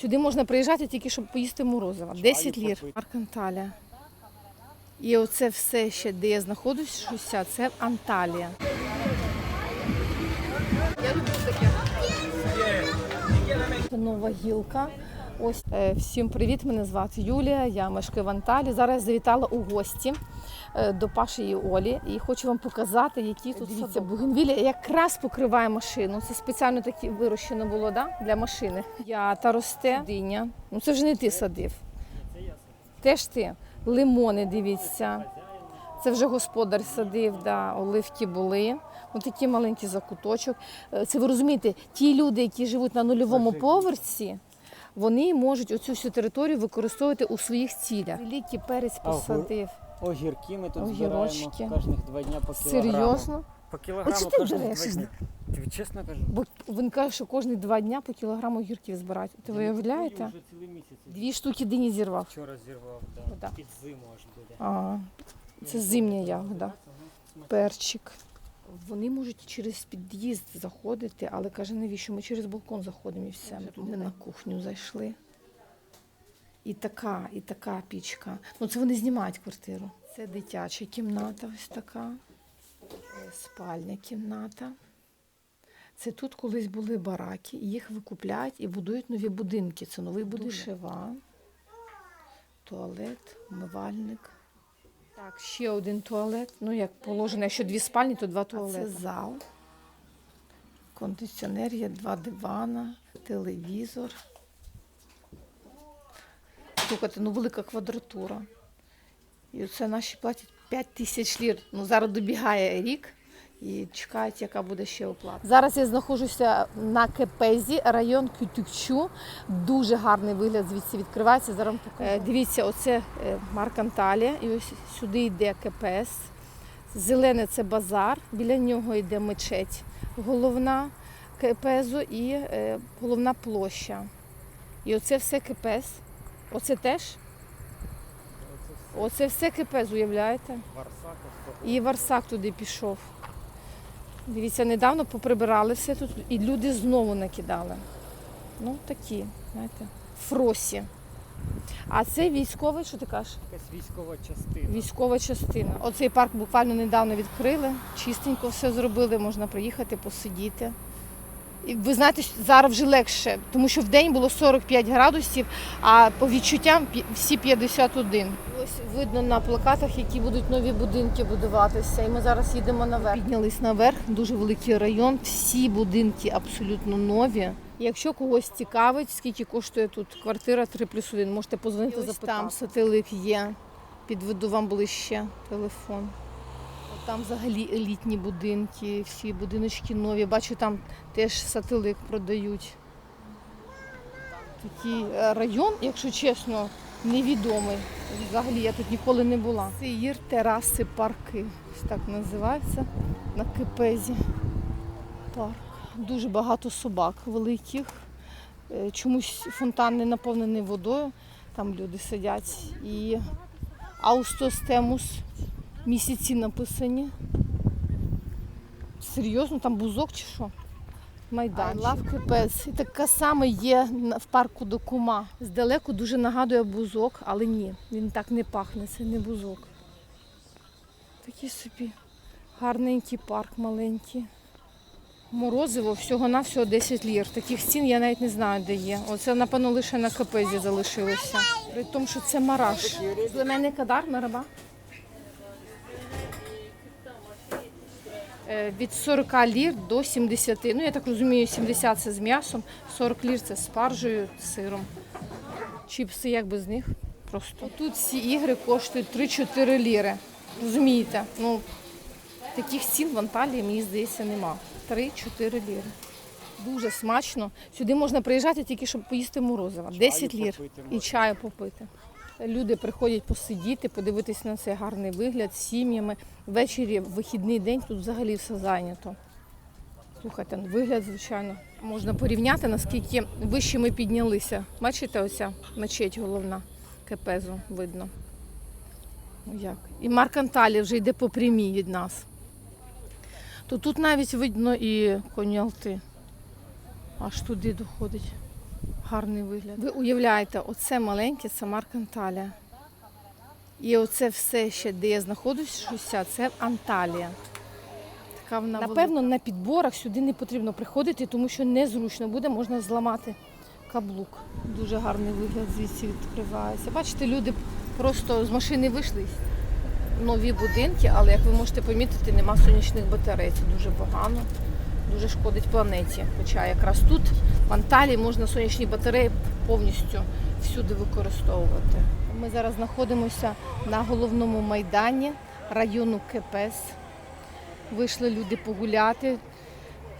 Сюди можна приїжджати тільки щоб поїсти морозива. 10 лір. Арканталія. І оце все ще, де я знаходжуся, це Анталія. Я люблю таке. Нова гілка. Ось е, всім привіт. Мене звати Юлія. Я мешкаю в Анталії. Зараз завітала у гості е, до Паші і Олі і хочу вам показати, які тут дивіться бугенвілля якраз покриває машину. Це спеціально такі вирощено було да? для машини. Я та росте диня. Ну це вже не ти садив. Теж ти. Лимони, дивіться. Це вже господар садив, да, оливки були. Ось такий маленький закуточок. Е, Це ви розумієте, ті люди, які живуть на нульовому поверсі, вони можуть оцю всю територію використовувати у своїх цілях. Великий перець посадив. Огірки ми тут Огірочки. збираємо кожних два дня по кілограму. Серйозно? По кілограму От що ти кожних береш? два дня. Тобі чесно кажу. Бо він каже, що кожні два дня по кілограму огірків збирають. Ти Я виявляєте? Вже цілий місяць. Дві штуки дині зірвав. Вчора зірвав, да. Да. під зиму аж буде. А, це зимня ягода. перчик. Вони можуть через під'їзд заходити, але каже, навіщо? Ми через балкон заходимо і все. Ми на кухню зайшли. І така, і така пічка. Ну, це вони знімають квартиру. Це дитяча кімната, ось така. Спальня кімната. Це тут колись були бараки, їх викупляють і будують нові будинки. Це новий будинок. Душева, туалет, умивальник. Так, ще один туалет. Ну, як положено, якщо дві спальні, то два туалети. Це зал. Кондиціонер є, два дивана, телевізор. Слухайте, ну велика квадратура. І це наші платять 5 тисяч лір. Ну, зараз добігає рік і чекають, яка буде ще оплата. Зараз я знаходжуся на Кепезі, район Кютюкчу. Дуже гарний вигляд звідси відкривається. Зараз покажу. Е, Дивіться, оце е, Марк Анталія, і ось сюди йде КПС. Зелене це базар, біля нього йде мечеть головна КПСу і е, головна площа. І оце все КПС. Оце теж. Оце все КПС, уявляєте? Варсака, І Варсак туди пішов. Дивіться, недавно поприбирали все тут, і люди знову накидали. Ну, такі, знаєте, фросі. А це військовий, що ти кажеш? якась військова частина. Військова частина. Оцей парк буквально недавно відкрили, чистенько все зробили, можна приїхати, посидіти. Ви знаєте, зараз вже легше, тому що в день було 45 градусів, а по відчуттям всі 51. Ось видно на плакатах, які будуть нові будинки будуватися. І ми зараз їдемо наверх. Піднялись наверх, дуже великий район. Всі будинки абсолютно нові. Якщо когось цікавить, скільки коштує тут квартира 3 плюс 1, можете позвонити запитати. Там сателит є. Підведу вам ближче телефон. Там взагалі елітні будинки, всі будиночки нові. Бачу, там теж сателит продають. Такий е, район, якщо чесно, невідомий. Взагалі я тут ніколи не була. Це їр тераси парки. Ось так називається на Кипезі. Парк. Дуже багато собак великих. Е, Чомусь фонтан не наповнений водою. Там люди сидять. І Аустостемус місяці написані. Серйозно, там бузок чи що? Майданчик. Лавки пес. І така сама є в парку до кума. Здалеку дуже нагадує бузок, але ні, він так не пахне, це не бузок. Такий собі гарненький парк маленький. Морозиво всього-навсього 10 лір. Таких цін я навіть не знаю, де є. Оце, напевно, лише на капезі залишилося. При тому, що це мараш. Зелений кадар, мераба. Від 40 лір до 70. Ну, я так розумію, 70 це з м'ясом, 40 лір це з спаржею, сиром. Чіпси, як без них. Просто. Тут всі ігри коштують 3-4 ліри. Розумієте? Ну, таких цін в Анталії, мені здається, нема. 3-4 ліри. Дуже смачно. Сюди можна приїжджати тільки щоб поїсти морозива. 10 лір і чаю попити. Люди приходять посидіти, подивитися на цей гарний вигляд з сім'ями. Ввечері, в вихідний день тут взагалі все зайнято. Слухайте, ну, вигляд, звичайно, можна порівняти, наскільки вище ми піднялися. Бачите, оця мечеть головна Кепезу видно. Ну, Як? І Марк Анталія вже йде по прямій від нас. То тут навіть видно і конялти. Аж туди доходить. Гарний вигляд. Ви уявляєте, оце маленьке, це марка Анталія. І оце все ще, де я знаходжуся, це Анталія. Така вона Напевно, на підборах сюди не потрібно приходити, тому що незручно буде, можна зламати каблук. Дуже гарний вигляд звідси відкривається. Бачите, люди просто з машини вийшли. Нові будинки, але як ви можете помітити, нема сонячних батарей. Це дуже погано, дуже шкодить планеті. Хоча якраз тут, в Анталії, можна сонячні батареї повністю всюди використовувати. Ми зараз знаходимося на головному майдані району Кепес. Вийшли люди погуляти,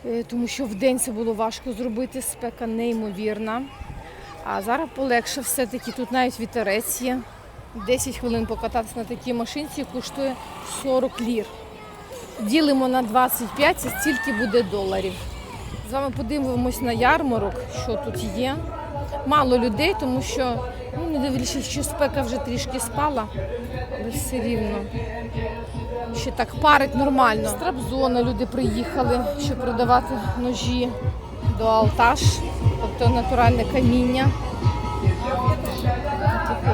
е, тому що вдень це було важко зробити, спека неймовірна. А зараз полегше все-таки тут навіть вітерець є. 10 хвилин покататися на такій машинці коштує 40 лір. Ділимо на 25, це стільки буде доларів. З вами подивимось на ярмарок, що тут є. Мало людей, тому що, ну, не дивлячись, що спека вже трішки спала, але все рівно. Ще так парить нормально. З Трабзона люди приїхали, щоб продавати ножі до Алташ, тобто натуральне каміння.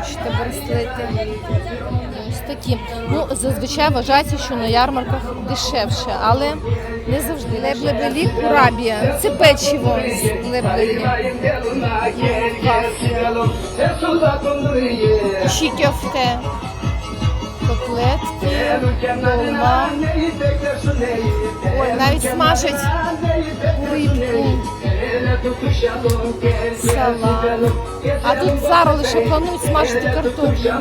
Хочете браслети. Такі. Ну, зазвичай вважається, що на ярмарках дешевше, але не завжди. Леблебелі курабія. Це печиво з леблебелі. Ші кьофте. Котлетки, долма. Ой, навіть смажать рибку, салат. А тут зараз лише планують смажити картоплю.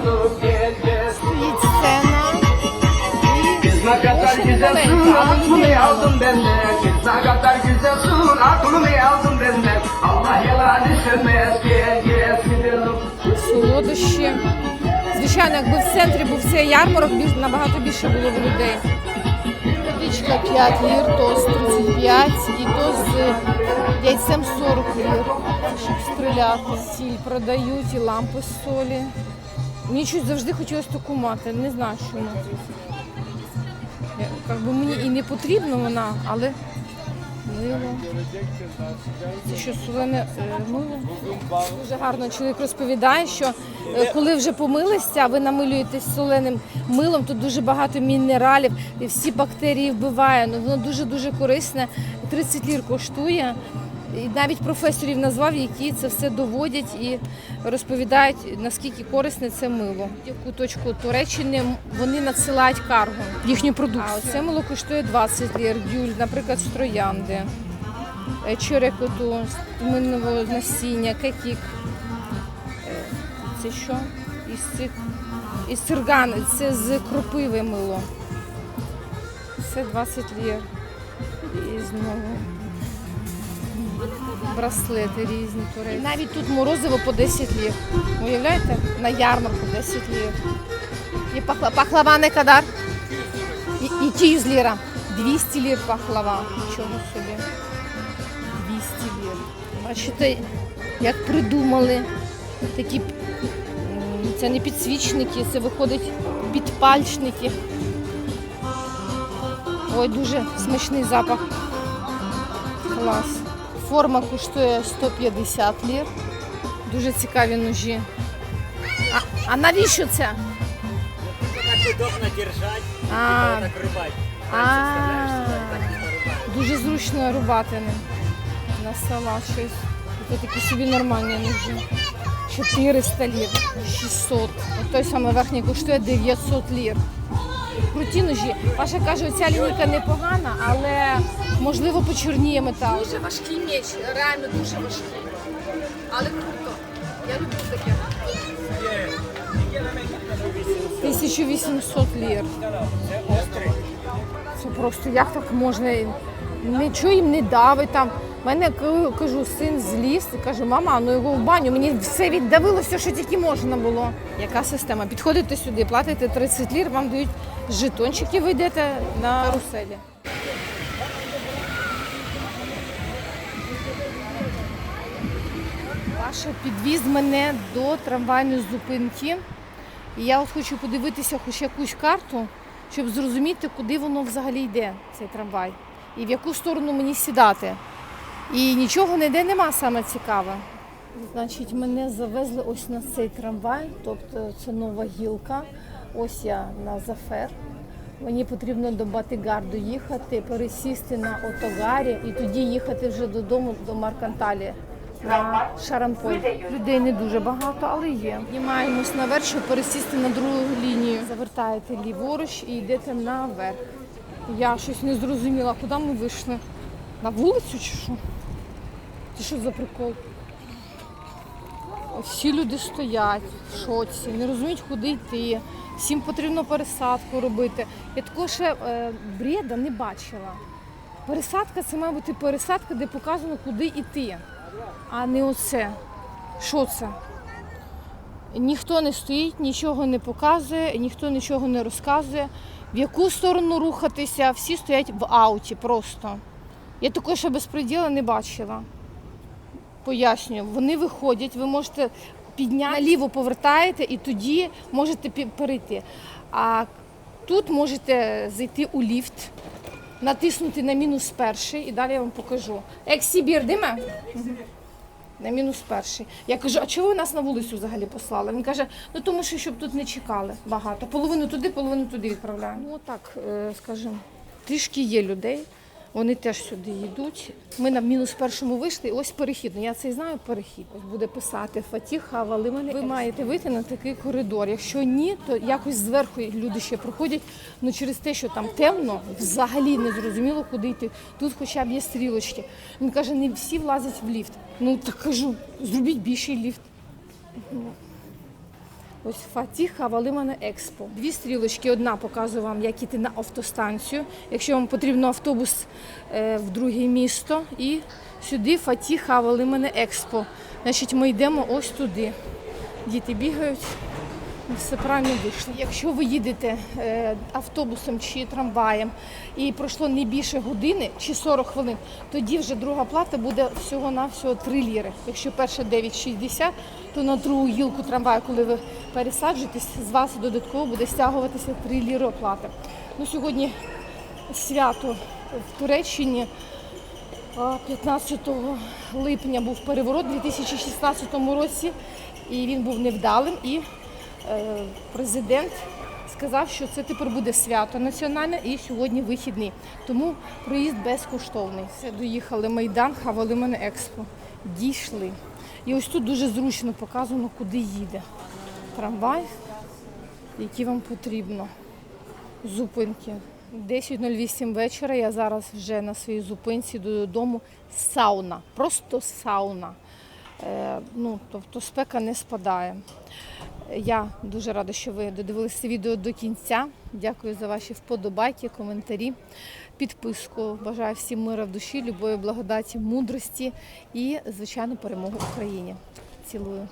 Стоїть сцена. І але людей солодощі. Звичайно, якби в центрі був цей ярмарок, набагато більше було б людей. Водичка 5 лір, то з 35 і то з яйцем 40 лір, щоб стріляти. Сіль продають і лампи з солі. Мені щось завжди хотілося таку мати, не знаю чому. Якби Як мені і не потрібна вона, але мило. Що солене мило. Дуже гарно чоловік розповідає, що е, коли вже помилися, ви намилюєтесь соленим милом, тут дуже багато мінералів і всі бактерії вбиває. Ну воно дуже дуже корисне. 30 лір коштує. І навіть професорів назвав, які це все доводять і розповідають, наскільки корисне це мило. Яку точку Туреччини вони надсилають карго їхню продукцію. А оце мило коштує 20 лір. Дюль, наприклад, з троянди е, черекоту, з мильного насіння, кекік. Е, Це що? Із цих із сирган, це з кропиви мило. Це 20 лір. І знову браслети різні турецькі. Навіть тут морозиво по 10 лір. Уявляєте? На ярмарку 10 лір. І пахла... пахлава не кадар. І, і ті з ліра. 200 лір пахлава. Нічого собі. 200 лір. Бачите, як придумали такі. Це не підсвічники, це виходить підпальчники. Ой, дуже смачний запах. Клас. Форма коштує 150 лір. Дуже цікаві ножі. А, а навіщо це? Так удобно держать, А, так рубать. а, дуже зручно рубати ним. На салат щось. Це такі собі нормальні ножі. 400 лір, 600. От той самий верхній коштує 900 лір. Круті ножі. Паша каже, оця лінійка непогана, але можливо почорніє метал. Дуже важкий меч, реально дуже важкий. Але круто. Я люблю таке. 1800 лір. Це просто як так можна? Нічого їм не давить там. У мене кажу, син зліз і каже, мама, ну його в баню. Мені все віддавило, все, що тільки можна було. Яка система? Підходите сюди, платите 30 лір, вам дають жетончики, ви йдете на каруселі. Паша підвіз мене до трамвайної зупинки. І я от хочу подивитися хоч якусь карту, щоб зрозуміти, куди воно взагалі йде, цей трамвай, і в яку сторону мені сідати. І нічого ніде нема саме цікаве. Значить, мене завезли ось на цей трамвай, тобто це нова гілка. Ось я на Зафер. Мені потрібно до Батигарду їхати, пересісти на Отогарі і тоді їхати вже додому до Марканталі на Шарамполь. Людей не дуже багато, але є. Піднімаємось наверх, щоб пересісти на другу лінію. Завертаєте ліворуч і йдете наверх. Я щось не зрозуміла, куди ми вийшли? На вулицю чи що? Це що за прикол? Всі люди стоять в шоці, не розуміють, куди йти. Всім потрібно пересадку робити. Я такого ще е, бреда не бачила. Пересадка це має бути пересадка, де показано, куди йти, а не оце. Що це? Ніхто не стоїть, нічого не показує, ніхто нічого не розказує. В яку сторону рухатися, всі стоять в ауті просто. Я такого ще безпреділа не бачила. Пояснюю, вони виходять, ви можете підняти, наліво повертаєте і тоді можете перейти. А тут можете зайти у ліфт, натиснути на мінус перший і далі я вам покажу. Ексібір, диме? На мінус перший. Я кажу, а чого ви нас на вулицю взагалі послали? Він каже, ну тому що щоб тут не чекали багато. Половину туди, половину туди відправляємо. Ну так, е, скажімо, трішки є людей. Вони теж сюди йдуть. Ми на мінус першому вийшли, ось перехід. Ну я це і знаю перехід. Ось буде писати Фатіха Валимани. Ви маєте вийти на такий коридор. Якщо ні, то якось зверху люди ще проходять. Ну через те, що там темно, взагалі не зрозуміло, куди йти. Тут хоча б є стрілочки. Він каже, не всі влазять в ліфт. Ну так кажу, зробіть більший ліфт. Ось Фатіха Валимане Експо. Дві стрілочки. Одна показує вам, як іти на автостанцію. Якщо вам потрібно автобус е, в друге місто. І сюди Фатіха Валимане Експо. Значить, ми йдемо ось туди. Діти бігають. Все правильно вийшло. Якщо ви їдете е, автобусом чи трамваєм і пройшло не більше години чи 40 хвилин, тоді вже друга плата буде всього-навсього 3 ліри. Якщо перша 9,60, то на другу гілку трамваю, коли ви пересаджуєтесь, з вас додатково буде стягуватися 3 ліри оплати. Ну, сьогодні свято в Туреччині. 15 липня був переворот у 2016 році, і він був невдалим. І президент сказав, що це тепер буде свято національне і сьогодні вихідний. Тому проїзд безкоштовний. Все, доїхали Майдан, хавали мене експо. Дійшли. І ось тут дуже зручно показано, куди їде трамвай, який вам потрібно. Зупинки. 10.08 вечора. Я зараз вже на своїй зупинці додому. Сауна. Просто сауна. Е, ну, тобто спека не спадає. Я дуже рада, що ви додивилися відео до кінця. Дякую за ваші вподобайки, коментарі, підписку. Бажаю всім мира в душі, любові, благодаті, мудрості і, звичайно, перемоги Україні. Цілую.